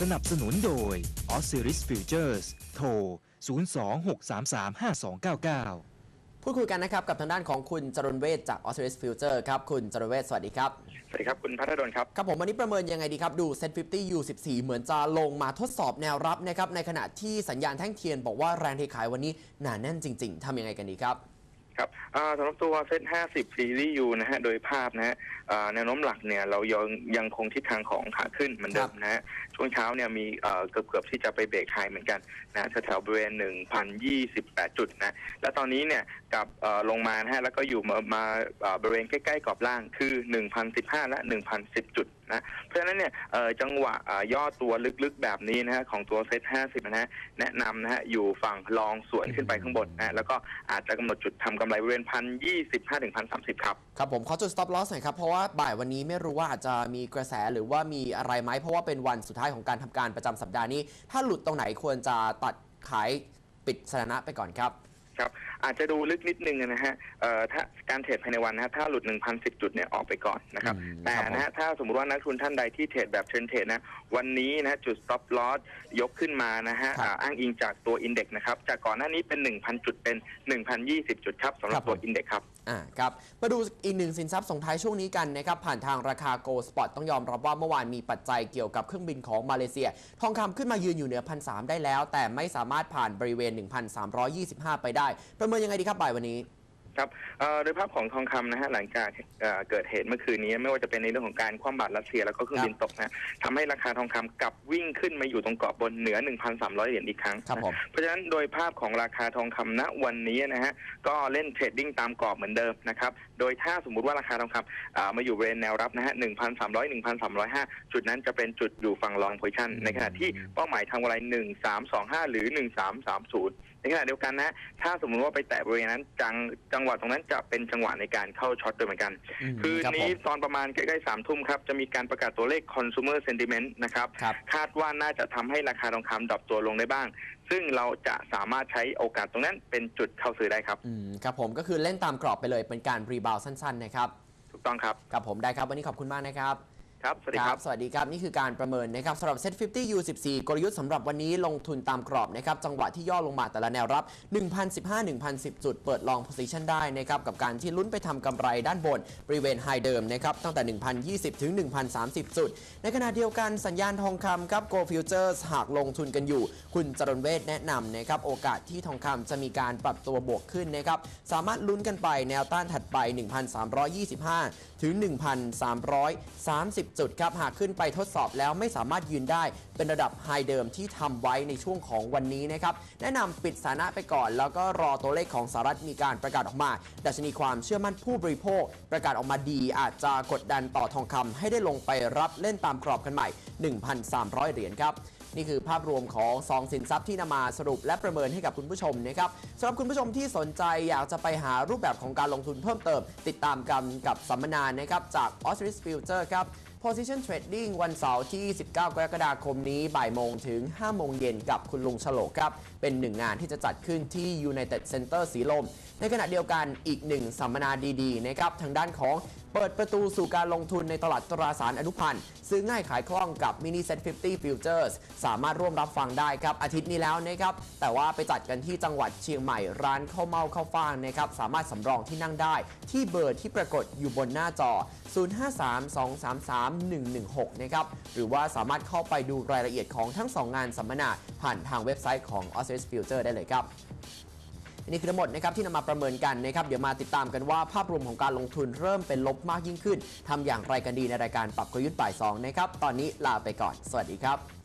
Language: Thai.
สนับสนุนโดย o s c i r i s Futures โทร 026335299 พูดคุยกันนะครับกับทางด้านของคุณจรนเวชจาก a u s t r i s Future ครับ คุณจรนเวชสวัสดีครับ สวัสดีครับ คุณพัฒดลครับ ครับผมวันนี้ประเมินยังไงดีครับ ดู Set 50 U14 เหมือนจะลงมาทดสอบแนวรับนะครับ ในขณะที่สัญญาณแท่งเทียนบอกว่าแรงเทขายวันนี้หนาแน่นจริง ๆทำยังไงกันดีครับ ครับอ่าสำหรับตัวเซ็ต50 ซีรีส์ยูนะฮะ โดยภาพนะฮะอ่าแนวโน้มหลักเนี่ยเรายังยังคงทิศทางของขาขึ้นเหมือนเดิมนะฮะ ช่วงเช้าเนี่ยมีเอ่อเกือบเกือบที่จะไปเบรกไฮเหมือนกันนะแถวๆบริเวณ 1,028 จุดนะ แล้วตอนนี้เนี่ยกลับเอ่อลงมานะฮะ แล้วก็อยู่มามาเอ่อบริเวณใกล้ๆกรอบล่างคือ 1,015 และ 1,010 จุด นะเพราะฉะนั้นเนี่ยจังหวะเอ่อย่อตัวลึกๆแบบนี้นะฮะของตัวเซ็ต50นะฮะแนะนำนะฮะอยู่ฝั่งรองสวนขึ้นไปข้างบนนะฮะแล้วก็อาจจะกำหนดจุดทำกำไรบริเวณพันยี่สิบห้าถึงพันสามสิบครับ ครับผมขอจุด stop loss หน่อยครับ เพราะว่าบ่ายวันนี้ไม่รู้ว่าอาจจะมีกระแสหรือว่ามีอะไรไหมเพราะว่าเป็นวันสุดท้ายของการทำการประจำสัปดาห์นี้ ถ้าหลุดตรงไหนควรจะตัดขายปิดสถานะไปก่อนครับ ครับอาจจะดูลึกนิดนึงนะฮะเอ่อถ้าการเทรดภายในวันนะฮะถ้าหลุด 1,010 จุดเนี่ยออกไปก่อนนะครับ อืมแต่ครับผม นะฮะถ้าสมมติว่านักทุนท่านใดที่เทรดแบบเทรนเทรดนะ วันนี้นะจุด stop loss ยกขึ้นมานะฮะครับอ่าอ้างอิงจากตัวอินเด็กซ์นะครับ จากก่อนหน้านี้เป็น 1,000 จุดเป็น 1,020 จุดครับสำหรับตัวอินเด็กซ์ครับ อ่าครับ มาดูอีกหนึ่งสินทรัพย์ส่งท้ายช่วงนี้กันนะครับ ผ่านทางราคา Go Spot ต้องยอมรับว่าเมื่อวานมีปัจจัยเกี่ยวกับเครื่องบินของมาเลเซีย ทองคำขึ้นมายืนอยู่เหนือพันสได้แล้ว แต่ไม่สามารถผ่านบริเวณ 1,325 ไปได้ประเมินยังไงดีครับบ่ายวันนี้ ครับเอ่อโดยภาพของทองคำนะฮะหลังจากเอ่อเกิดเหตุเมื่อคืนนี้ไม่ว่าจะเป็นในเรื่องของการคว่ำบาตรรัสเซียแล้วก็เครื่องบินตกนะทำให้ราคาทองคำกลับวิ่งขึ้นมาอยู่ตรงเกาะบนเหนือ 1,300 เหรียญอีกครั้งครับผม เพราะฉะนั้นโดยภาพของราคาทองคำณวันนี้นะฮะก็เล่นเทรดดิ้งตามกรอบเหมือนเดิมนะครับโดยถ้าสมมุติว่าราคาทองคำอ่ามาอยู่บริเวณแนวรับนะฮะ1,300 1,305 จุดนั้นจะเป็นจุดอยู่ฝั่งลองโพซิชันในขณะที่เป้าหมายทางกำไร 1325 หรือ 1330 ในขณะเดียวกันนะ ถ้าสมมุติว่าไปแตะบริเวณนั้นจังจังหวะตรงนั้นจะเป็นจังหวะในการเข้าช็อตด้วยเหมือนกันมคืนรับนี้ผมตอนประมาณใกล้ๆสามทุ่มครับ จะมีการประกาศตัวเลข consumer sentiment นะครับครับคาดว่าน่าจะทำให้ราคาทองคำดรอปตัวลงได้บ้าง ซึ่งเราจะสามารถใช้โอกาสตรงนั้นเป็นจุดเข้าซื้อได้ครับอืมครับผมก็คือเล่นตามกรอบไปเลยเป็นการรีบาวสั้น ๆ นะครับ ถูกต้องครับ ครับผมได้ครับวันนี้ขอบคุณมากนะครับ ครับ สวัสดีครับ สวัสดีครับ นี่คือการประเมินนะครับสำหรับ Set 50 U14 กลยุทธ์สำหรับวันนี้ลงทุนตามกรอบนะครับ จังหวะที่ย่อลงมาแต่ละแนวรับ 1,015 1,010 จุด เปิดลอง position ได้นะครับ กับการที่ลุ้นไปทำกำไรด้านบน บริเวณไฮเดิมนะครับ ตั้งแต่ 1,020 ถึง 1,030 จุด ในขณะเดียวกันสัญญาณทองคำครับ Go Futures หากลงทุนกันอยู่ คุณจรนเวทแนะนำนะครับ โอกาสที่ทองคำจะมีการปรับตัวบวกขึ้นนะครับ สามารถลุ้นกันไปแนวต้านถัดไป 1,325 ถึง 1,330จุดครับ หากขึ้นไปทดสอบแล้วไม่สามารถยืนได้เป็นระดับไฮเดิมที่ทำไว้ในช่วงของวันนี้นะครับ แนะนำปิดสถานะไปก่อน แล้วก็รอตัวเลขของสหรัฐมีการประกาศออกมา ดัชนีความเชื่อมั่นผู้บริโภค ประกาศออกมาดี อาจจะกดดันต่อทองคำให้ได้ลงไปรับเล่นตามกรอบกันใหม่ 1,300 เหรียญครับนี่คือภาพรวมของ 2 สินทรัพย์ที่นำมาสรุปและประเมินให้กับคุณผู้ชมนะครับสำหรับคุณผู้ชมที่สนใจอยากจะไปหารูปแบบของการลงทุนเพิ่มเติม ติดตามกันกับสัมมนานะครับจาก a u s t r i s Future ครับ Position Trading วันเสาร์ที่ 19 กรกฎาคมนี้บ่ายโมงถึง 5 โมงเย็นกับคุณลุงฉลกครับ เป็นหนึ่งงานที่จะจัดขึ้นที่ United Center สีลม ในขณะเดียวกันอีกหนึ่งสัมมนาดีๆนะครับทางด้านของ เปิดประตูสู่การลงทุนในตลาดตราสารอนุพันธ์ซื้อง่ายขายคล่องกับ Mini Set 50 Futures สามารถร่วมรับฟังได้ครับ อาทิตย์นี้แล้วนะครับ แต่ว่าไปจัดกันที่จังหวัดเชียงใหม่ร้านข้าวเมาข้าวฟ่างนะครับ สามารถสำรองที่นั่งได้ที่เบอร์ที่ปรากฏอยู่บนหน้าจอ 053233116 นะครับ หรือว่าสามารถเข้าไปดูรายละเอียดของทั้ง 2 งานสัมมนาผ่านทางเว็บไซต์ของ o s s Future ได้เลยครับ นี่คือทั้งหมดนะครับที่นำมาประเมินกันนะครับเดี๋ยวมาติดตามกันว่าภาพรวมของการลงทุนเริ่มเป็นลบมากยิ่งขึ้นทำอย่างไรกันดีในรายการปรับกลยุทธ์บ่ายสองนะครับตอนนี้ลาไปก่อน สวัสดีครับ